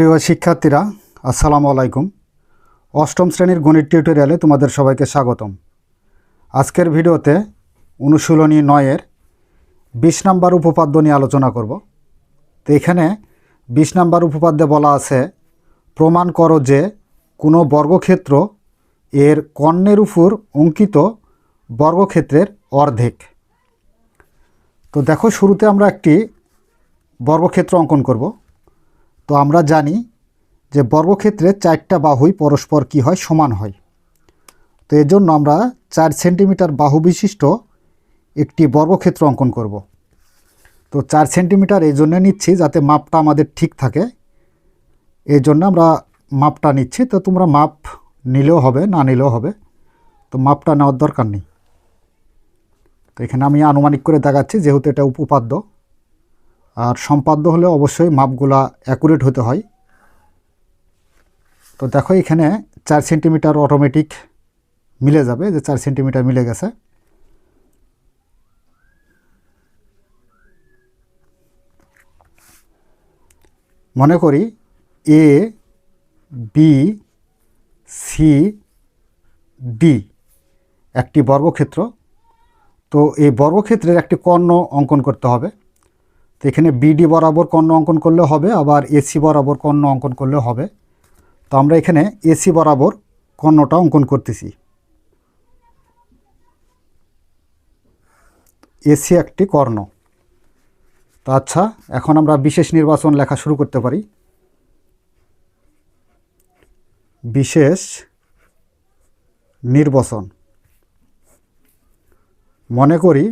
প্রিয় শিক্ষার্থীরা, আসসালামু আলাইকুম। অষ্টম শ্রেণির গণিত টিউটোরিয়ালে তোমাদের সবাইকে স্বাগতম। আজকের ভিডিওতে অনুশীলনী নয়ের বিশ নাম্বার উপপাদ্য নিয়ে আলোচনা করব। তো এখানে বিশ নাম্বার উপপাদ্যে বলা আছে, প্রমাণ করো যে কোনো বর্গক্ষেত্র এর কর্ণের উপর অঙ্কিত বর্গক্ষেত্রের অর্ধেক। তো দেখো, শুরুতে আমরা একটি বর্গক্ষেত্র অঙ্কন করব। তো আমরা জানি যে বর্গক্ষেত্রে চারটা বাহুই পরস্পর কি হয়? সমান হয়। তো এর জন্য আমরা চার সেন্টিমিটার বাহু বিশিষ্ট একটি বর্গক্ষেত্র অঙ্কন করব। তো চার সেন্টিমিটার এই জন্য নিচ্ছি যাতে মাপটা আমাদের ঠিক থাকে। এই জন্য আমরা মাপটা নিচ্ছি। তো তোমরা মাপ নিলেও হবে, না নিলেও হবে। তো মাপটা নেওয়ার দরকার নেই। তো এখানে আমি আনুমানিক করে দেখাচ্ছি, যেহেতু এটা উপপাদ্য আর সম্পাদ্য হলে অবশ্যই মাপগুলা অ্যাকুরেট হতে হয়। তো দেখো এখানে চার সেন্টিমিটার অটোমেটিক মিলে যাবে, যে চার সেন্টিমিটার মিলে গেছে। মনে করি এ বি সি ডি একটি বর্গক্ষেত্র। তো এই বর্গক্ষেত্রের একটি কর্ণ অঙ্কন করতে হবে। তো এখানে বিডি বরাবর কর্ণ অঙ্কন করলে হবে, আবার এসি বরাবর কর্ণ অঙ্কন করলে হবে। তো আমরা এখানে এসি বরাবর কর্ণটা অঙ্কন করতেছি। এসি একটি কর্ণ। তো আচ্ছা এখন আমরা বিশেষ নির্বাচন লেখা শুরু করতে পারি। বিশেষ নির্বাচন। মনে করি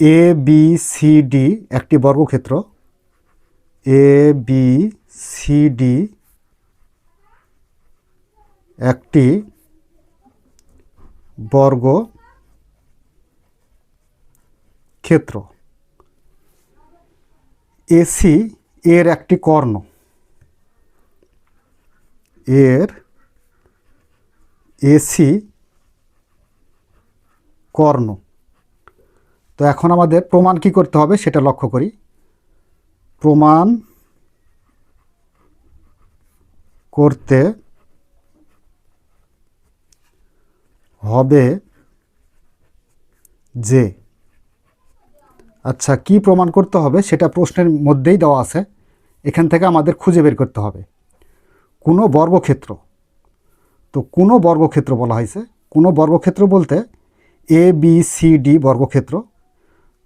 এ বি সি ডি একটি বর্গক্ষেত্র। এ বি সি ডি একটি বর্গ ক্ষেত্র এসি এর একটি কর্ণ। এর এসি কর্ণ। তো এখন আমাদের প্রমাণ কি করতে হবে সেটা লক্ষ্য করি। প্রমাণ করতে হবে যে আচ্ছা কি প্রমাণ করতে হবে সেটা প্রশ্নের মধ্যেই দেওয়া আছে। এখান থেকে আমাদের খুঁজে বের করতে হবে। কোনো বর্গক্ষেত্র, তো কোনো বর্গক্ষেত্র বলা হয়েছে। কোনো বর্গক্ষেত্র বলতে এ বি সি ডি বর্গক্ষেত্র।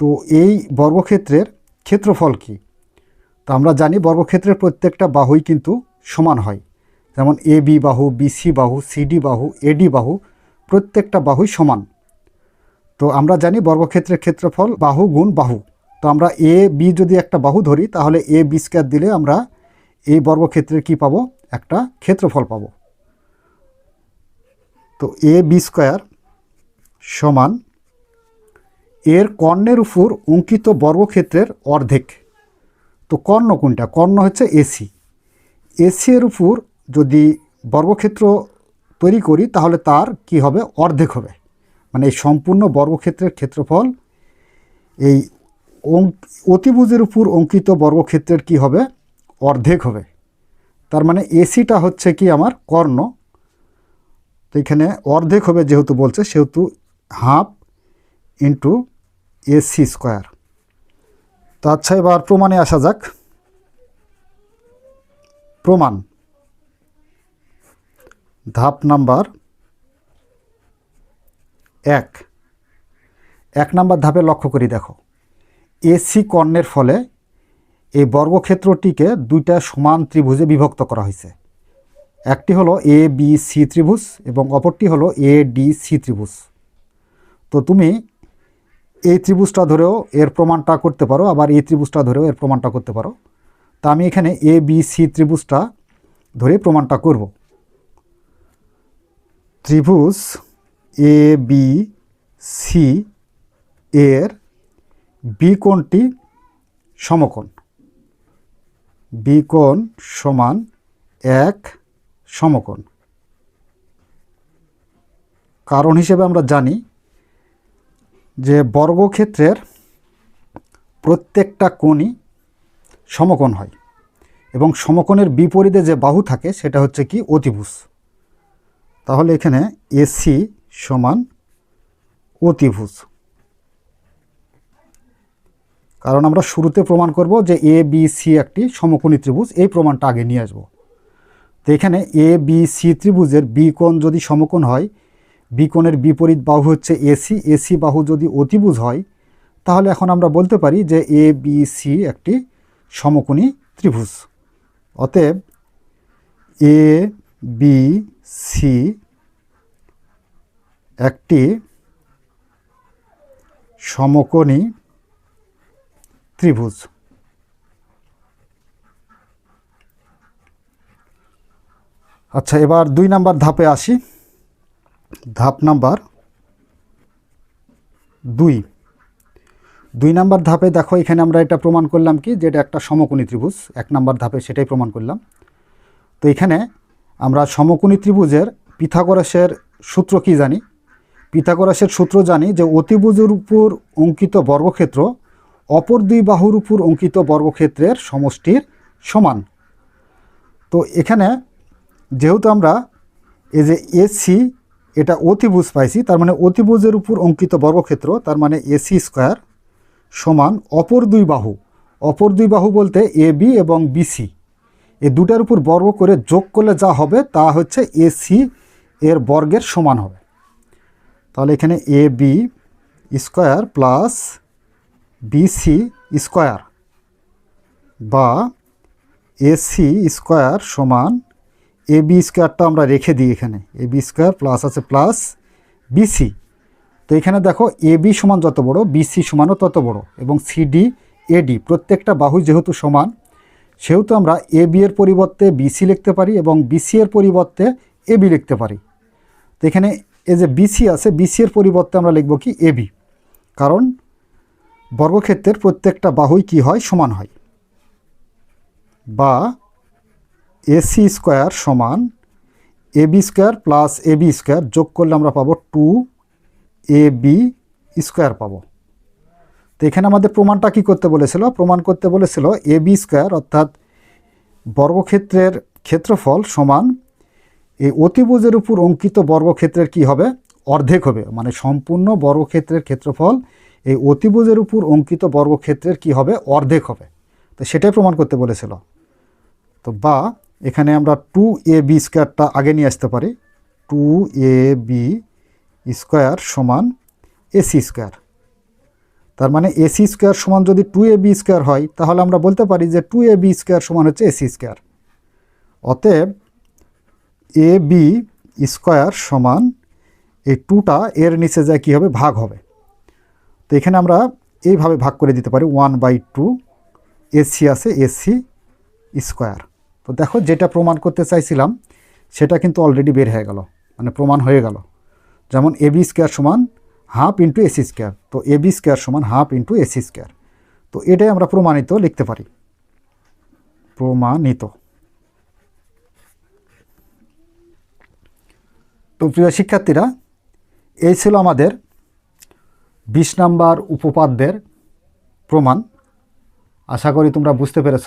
তো এই বর্গক্ষেত্রের ক্ষেত্রফল কি? তো আমরা জানি বর্গক্ষেত্রের প্রত্যেকটা বাহুই কিন্তু সমান হয়। যেমন এ বি বাহু বিসি বাহু সিডি বাহু এডি বাহু, প্রত্যেকটা বাহুই সমান। তো আমরা জানি বর্গক্ষেত্রের ক্ষেত্রফল বাহু গুণ বাহু। তো আমরা এ বি যদি একটা বাহু ধরি, তাহলে এ বি স্কোয়ার দিলে আমরা এই বর্গক্ষেত্রের কি পাবো? একটা ক্ষেত্রফল পাবো। তো এ বি স্কোয়ার সমান এর কর্ণের উপর অঙ্কিত বর্গক্ষেত্রের অর্ধেক। তো কর্ণ কোনটা? কর্ণ হচ্ছে এসি। এসি এর উপর যদি বর্গক্ষেত্র তৈরি করি, তাহলে তার কি হবে? অর্ধেক হবে। মানে এই সম্পূর্ণ বর্গক্ষেত্রের ক্ষেত্রফল, এই অতিভুজের উপর অঙ্কিত বর্গক্ষেত্রের কি হবে? অর্ধেক হবে। তার মানে এসিটা হচ্ছে কি আমার কর্ণ। তো এখানে অর্ধেক হবে যেহেতু বলছে, সেহেতু হাফ ইন্টু এসি স্কোয়ার তো আচ্ছা এবার প্রমাণে আসা যাক। প্রমাণ। ধাপ নাম্বার এক। এক নাম্বার ধাপে লক্ষ্য করি, দেখো। এসি কর্ণের ফলে এই বর্গক্ষেত্রটিকে দুইটা সমান ত্রিভুজে বিভক্ত করা হয়েছে। একটি হলো এ বি সি ত্রিভুজ এবং অপরটি হলো এ ডি সি ত্রিভুজ। তো তুমি এই ত্রিভুজটা ধরেও এর প্রমাণটা করতে পারো, আবার এই ত্রিভুজটা ধরেও এর প্রমাণটা করতে পারো। তা আমি এখানে এ বি সি ত্রিভুজটা ধরে প্রমাণটা করব। ত্রিভুজ এ বি সি এর বি কোণটি সমকোণ। বি কোণ সমান এক সমকোণ। কারণ হিসেবে আমরা জানি যে বর্গক্ষেত্রের প্রত্যেকটা কোণই সমকোণ হয় এবং সমকোণের বিপরীতে যে বাহু থাকে সেটা হচ্ছে কি অতিভুজ। তাহলে এখানে এসি সমান অতিভুজ। কারণ আমরা শুরুতে প্রমাণ করব যে এ, বি, সি একটি সমকোণী ত্রিভুজ, এই প্রমাণটা আগে নিয়ে আসব। তো এখানে এ, বি, সি ত্রিভুজের বি কোণ যদি সমকোণ হয় বি কোণের বিপরীত বাহু হচ্ছে এসি এসি বাহু যদি অতিভুজ হয়, তাহলে এখন আমরা বলতে পারি যে এ বি সি একটি সমকোণী ত্রিভুজ। অতএব এ বি সি একটি সমকোণী ত্রিভুজ। আচ্ছা এবার দুই নাম্বার ধাপে আসি। ধাপ নাম্বার দুই। দুই নাম্বার ধাপে দেখো, এখানে আমরা এটা প্রমাণ করলাম কি, যে এটা একটা সমকোণী ত্রিভুজ। এক নাম্বার ধাপে সেটাই প্রমাণ করলাম। তো এখানে আমরা সমকোণী ত্রিভুজের পিথাগোরাসের সূত্র কি জানি? পিথাগোরাসের সূত্র জানি যে অতিভুজের উপর অঙ্কিত বর্গক্ষেত্র অপর দুই বাহুর উপর অঙ্কিত বর্গক্ষেত্রের সমষ্টির সমান। তো এখানে যেহেতু আমরা এই যে এসি এটা অতিভুজ পাইছি, তার মানে অতিভুজের উপর অঙ্কিত বর্গক্ষেত্র, তার মানে এসি স্কোয়ার সমান অপর দুই বাহু। অপর দুই বাহু বলতে এ, বি এবং বিসি এ দুটার উপর বর্গ করে যোগ করলে যা হবে, তা হচ্ছে এসি এর বর্গের সমান হবে। তাহলে এখানে A, B square plus BC square বা এসি স্কোয়ার সমান এ বি স্কোয়ারটা আমরা রেখে দিই এখানে। এ বি স্কোয়ার প্লাস আছে প্লাস বিসি তো এখানে দেখো এ বি সমান যত বড় বিসি সমানও তত বড় এবং সিডি এডি প্রত্যেকটা বাহু যেহেতু সমান, সেহেতু আমরা এ বি এর পরিবর্তে বিসি লিখতে পারি এবং বিসি এর পরিবর্তে এ বি লিখতে পারি। তো এখানে এই যে বিসি আছে বিসি এর পরিবর্তে আমরা লিখব কি? A B. কারণ বর্গক্ষেত্রের প্রত্যেকটা বাহুই কি হয়? সমান হয়। বা এসি স্কোয়ার সমান A B square plus A B square যোগ করলে আমরা পাবো টু এ বি স্কোয়ার পাবো। তো এখানে আমাদের প্রমাণটা কি করতে বলেছিল? প্রমাণ করতে বলেছিল এ বি স্কোয়ার অর্থাৎ বর্গক্ষেত্রের ক্ষেত্রফল সমান এই অতিভুজের উপর অঙ্কিত বর্গক্ষেত্রের কি হবে? অর্ধেক হবে। মানে সম্পূর্ণ বর্গক্ষেত্রের ক্ষেত্রফল এই অতিভুজের উপর অঙ্কিত বর্গক্ষেত্রের কি হবে? অর্ধেক হবে। তো সেটাই প্রমাণ করতে বলেছিল। তো বা এখানে আমরা টু এ বি স্কোয়ারটা আগে নিয়ে আসতে পারি। টু এ বি স্কোয়ার সমান এসি স্কোয়ার তার মানে এসি স্কোয়ার সমান যদি টু এ বি স্কোয়ার হয়, তাহলে আমরা বলতে পারি যে টু এ বি স্কোয়ার সমান হচ্ছে এসি স্কোয়ার অতএব এ বি স্কোয়ার সমান এই টুটা এর নিচে যায় কী হবে ভাগ হবে। তো এখানে আমরা এইভাবে ভাগ করে দিতে পারি। ওয়ান বাই টু এসি আছে এসি স্কোয়ার তো দেখো যেটা প্রমাণ করতে চাইছিলাম, সেটা কিন্তু অলরেডি বের হয়ে গেল মানে প্রমাণ হয়ে গেল। যেমন এবি স্কোয়ার সমান হাফ ইন্টু এসি স্কোয়ার, তো এ বি স্কোয়ার সমান হাফ ইন্টু এসি স্কোয়ার। তো এটাই আমরা প্রমাণিত লিখতে পারি। প্রমাণিত। তো প্রিয় শিক্ষার্থীরা, এই ছিল আমাদের বিশ নাম্বার উপপাদ্যের প্রমাণ। আশা করি তোমরা বুঝতে পেরেছ।